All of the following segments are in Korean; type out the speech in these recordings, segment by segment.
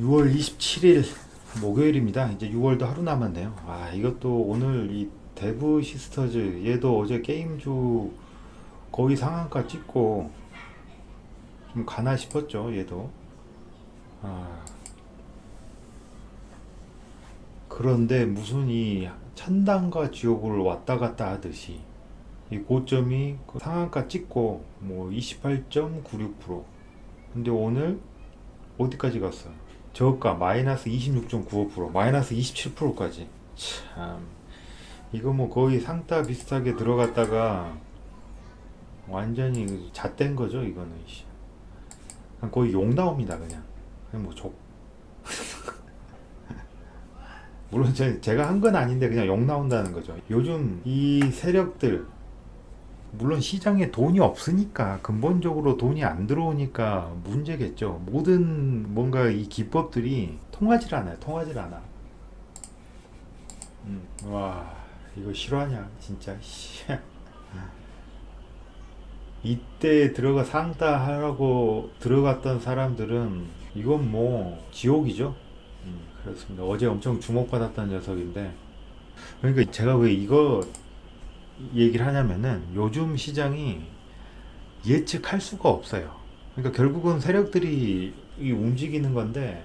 6월 27일 목요일입니다. 이제 6월도 하루 남았네요. 아, 이것도 오늘 이 데브 시스터즈 얘도 어제 게임주 거의 상한가 찍고 좀 가나 싶었죠. 얘도. 아. 그런데 무슨 이 천당과 지옥을 왔다 갔다 하듯이 이 고점이 그 상한가 찍고 뭐 28.96% 근데 오늘 어디까지 갔어요? 저가 마이너스 26.95% 마이너스 27%까지. 참. 이거 뭐 거의 상따 비슷하게 들어갔다가 완전히 잣된 거죠 이거는 거의 욕 나옵니다 그냥. 그냥 뭐족. 물론 제, 제가 한 건 아닌데 그냥 욕 나온다는 거죠. 요즘 이 세력들 물론 시장에 돈이 없으니까 근본적으로 돈이 안 들어오니까 문제겠죠. 모든 뭔가 이 기법들이 통하질 않아요. 통하질 않아. 음, 와 이거 실화냐 진짜. 씨. 이때 들어가 상따 하라고 들어갔던 사람들은 이건 뭐 지옥이죠. 음, 그렇습니다. 어제 엄청 주목받았던 녀석인데 그러니까 제가 왜 이거 얘기를 하냐면은 요즘 시장이 예측할 수가 없어요. 그러니까 결국은 세력들이 이 움직이는 건데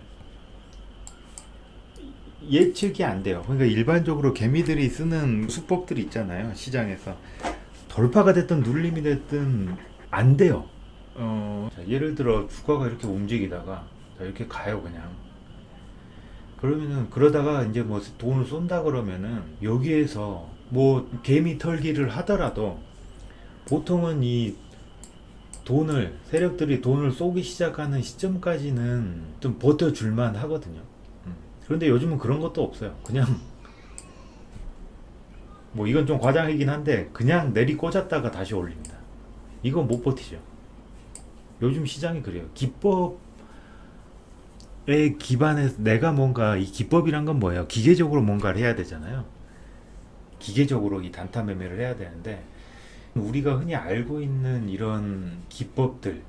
예측이 안 돼요. 그러니까 일반적으로 개미들이 쓰는 수법들이 있잖아요. 시장에서 돌파가 됐든 눌림이 됐든 안 돼요. 어, 자, 예를 들어 주가가 이렇게 움직이다가 자, 이렇게 가요 그냥. 그러면은 그러다가 이제 뭐 돈을 쏜다 그러면은 여기에서 뭐 개미 털기를 하더라도 보통은 이 돈을 세력들이 돈을 쏘기 시작하는 시점까지는 좀 버텨줄만 하거든요. 음. 그런데 요즘은 그런 것도 없어요. 그냥 뭐 이건 좀 과장이긴 한데 그냥 내리 꽂았다가 다시 올립니다. 이건 못 버티죠. 요즘 시장이 그래요. 기법에 기반해서 내가 뭔가 이 기법이란 건 뭐예요? 기계적으로 뭔가를 해야 되잖아요. 기계적으로 이 단타 매매를 해야 되는데 우리가 흔히 알고 있는 이런 기법들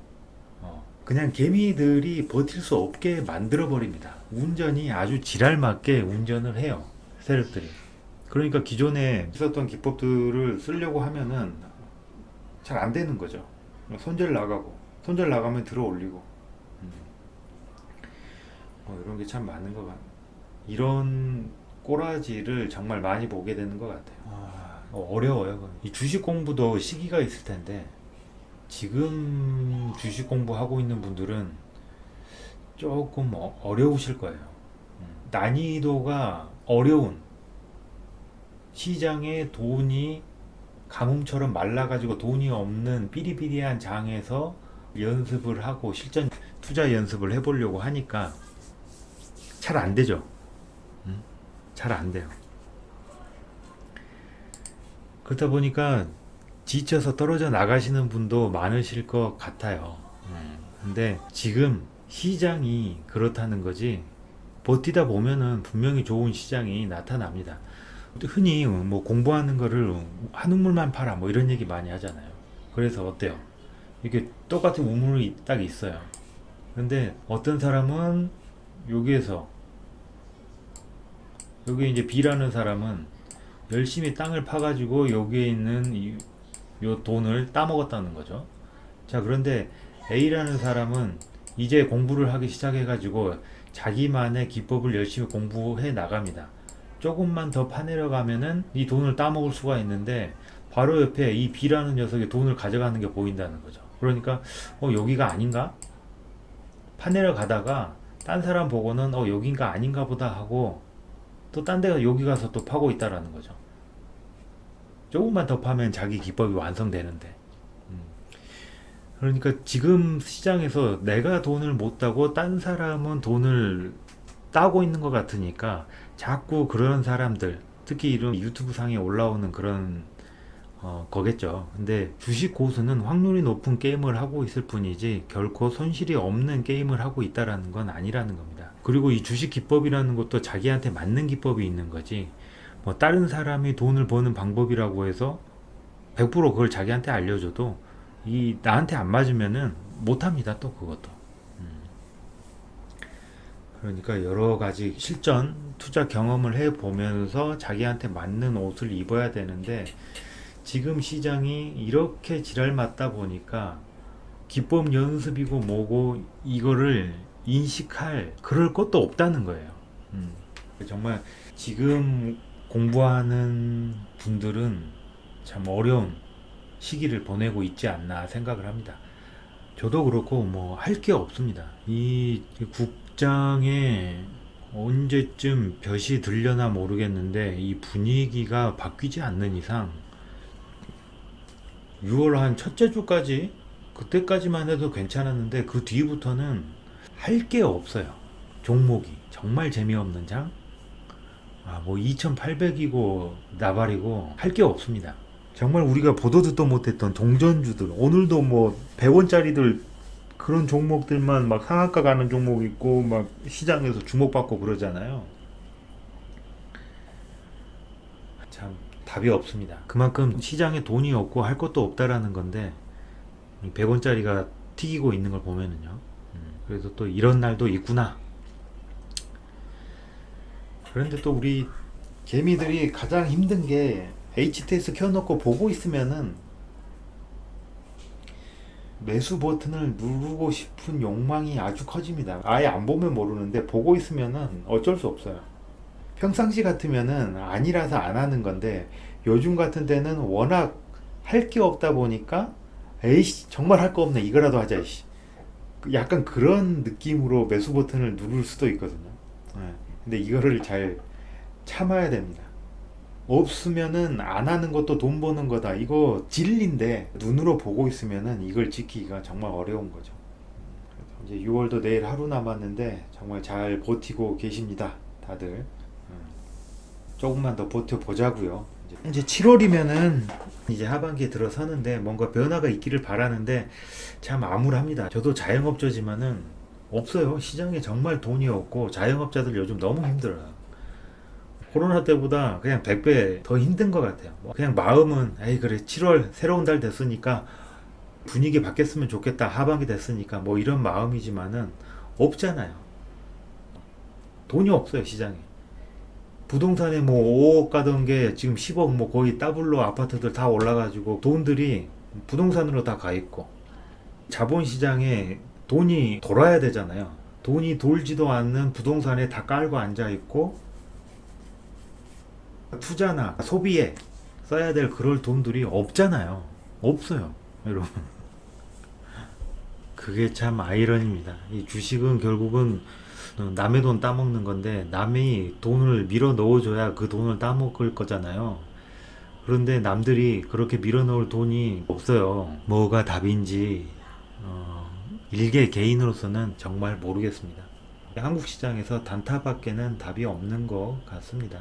어, 그냥 개미들이 버틸 수 없게 만들어 버립니다. 운전이 아주 지랄맞게 운전을 해요. 세력들이. 그러니까 기존에 있었던 기법들을 쓰려고 하면은 잘 안 되는 거죠. 손절 나가고 손절 나가면 들어 올리고 음. 어, 이런 게 참 많은 것 같. 이런 꼬라지를 정말 많이 보게 되는 것 같아요. 아, 어려워요. 이 주식 공부도 시기가 있을 텐데 지금 주식 공부하고 있는 분들은 조금 어- 어려우실 거예요. 음, 난이도가 어려운 시장에 돈이 가뭄처럼 말라가지고 돈이 없는 삐리삐리한 장에서 연습을 하고 실전 투자 연습을 해보려고 하니까 잘 안 되죠. 잘 안 돼요. 그렇다 보니까 지쳐서 떨어져 나가시는 분도 많으실 것 같아요. 음, 근데 지금 시장이 그렇다는 거지 버티다 보면은 분명히 좋은 시장이 나타납니다. 흔히 뭐 공부하는 거를 한 우물만 팔아 뭐 이런 얘기 많이 하잖아요. 그래서 어때요? 이게 똑같은 우물이 딱 있어요. 근데 어떤 사람은 여기에서 여기 이제 B라는 사람은 열심히 땅을 파가지고 여기에 있는 이, 요 돈을 따먹었다는 거죠. 자, 그런데 A라는 사람은 이제 공부를 하기 시작해가지고 자기만의 기법을 열심히 공부해 나갑니다. 조금만 더 파내려 가면은 이 돈을 따먹을 수가 있는데 바로 옆에 이 B라는 녀석이 돈을 가져가는 게 보인다는 거죠. 그러니까 어 여기가 아닌가? 파내려 가다가 딴 사람 보고는 어 여긴가 아닌가 보다 하고 또 딴 데가 여기 가서 또 파고 있다라는 거죠. 조금만 더 파면 자기 기법이 완성되는데. 음. 그러니까 지금 시장에서 내가 돈을 못 따고 딴 사람은 돈을 따고 있는 것 같으니까 자꾸 그런 사람들, 특히 이런 유튜브 상에 올라오는 그런 어, 거겠죠. 근데 주식 고수는 확률이 높은 게임을 하고 있을 뿐이지 결코 손실이 없는 게임을 하고 있다라는 건 아니라는 겁니다. 그리고 이 주식 기법이라는 것도 자기한테 맞는 기법이 있는 거지. 뭐 다른 사람이 돈을 버는 방법이라고 해서 100% 그걸 자기한테 알려줘도 이 나한테 안 맞으면은 못 합니다. 또 그것도. 음. 그러니까 여러 가지 실전 투자 경험을 해 보면서 자기한테 맞는 옷을 입어야 되는데 지금 시장이 이렇게 지랄 맞다 보니까 기법 연습이고 뭐고 이거를 인식할 그럴 것도 없다는 거예요. 음. 정말 지금 공부하는 분들은 참 어려운 시기를 보내고 있지 않나 생각을 합니다. 저도 그렇고 뭐 할 게 없습니다. 이 국장에 언제쯤 볕이 들려나 모르겠는데 이 분위기가 바뀌지 않는 이상 6월 한 첫째 주까지 그때까지만 해도 괜찮았는데 그 뒤부터는 할 게 없어요. 종목이 정말 재미없는 장. 아, 뭐 2,800이고 나발이고 할 게 없습니다. 정말 우리가 보도 듣도 못했던 동전주들 오늘도 뭐 100원짜리들 그런 종목들만 막 상한가 가는 종목 있고 막 시장에서 주목받고 그러잖아요. 참 답이 없습니다. 그만큼 시장에 돈이 없고 할 것도 없다라는 건데 100원짜리가 튀기고 있는 걸 보면은요. 음, 그래서 또 이런 날도 있구나. 그런데 또 우리 개미들이 가장 힘든 게 HTS 켜놓고 보고 있으면은 매수 버튼을 누르고 싶은 욕망이 아주 커집니다. 아예 안 보면 모르는데 보고 있으면은 어쩔 수 없어요. 평상시 같으면은 아니라서 안 하는 건데 요즘 같은 때는 워낙 할 게 없다 보니까 에이씨 정말 할 거 없네 이거라도 하자 씨. 약간 그런 느낌으로 매수 버튼을 누를 수도 있거든요. 예. 근데 이거를 잘 참아야 됩니다. 없으면은 안 하는 것도 돈 버는 거다. 이거 진리인데 눈으로 보고 있으면은 이걸 지키기가 정말 어려운 거죠. 그래서 이제 6월도 내일 하루 남았는데 정말 잘 버티고 계십니다. 다들. 음. 조금만 더 버텨 보자고요. 이제 7월이면은 이제 하반기에 들어서는데 뭔가 변화가 있기를 바라는데 참 암울합니다. 저도 자영업자지만은 없어요. 시장에 정말 돈이 없고 자영업자들 요즘 너무 힘들어요. 코로나 때보다 그냥 100배 더 힘든 것 같아요. 뭐 그냥 마음은 에이 그래 7월 새로운 달 됐으니까 분위기 바뀌었으면 좋겠다. 하반기 됐으니까 뭐 이런 마음이지만은 없잖아요. 돈이 없어요 시장에. 부동산에 뭐 5억 가던 게 지금 10억 뭐 거의 더블로 아파트들 다 올라가지고 돈들이 부동산으로 다 가 있고 자본시장에 돈이 돌아야 되잖아요. 돈이 돌지도 않는 부동산에 다 깔고 앉아 있고 투자나 소비에 써야 될 그럴 돈들이 없잖아요. 없어요. 여러분. 그게 참 아이러니입니다. 이 주식은 결국은 남의 돈 따먹는 건데 남이 돈을 밀어 넣어줘야 그 돈을 따먹을 거잖아요. 그런데 남들이 그렇게 밀어 넣을 돈이 없어요. 뭐가 답인지 어, 일개 개인으로서는 정말 모르겠습니다. 한국 시장에서 단타밖에는 답이 없는 것 같습니다.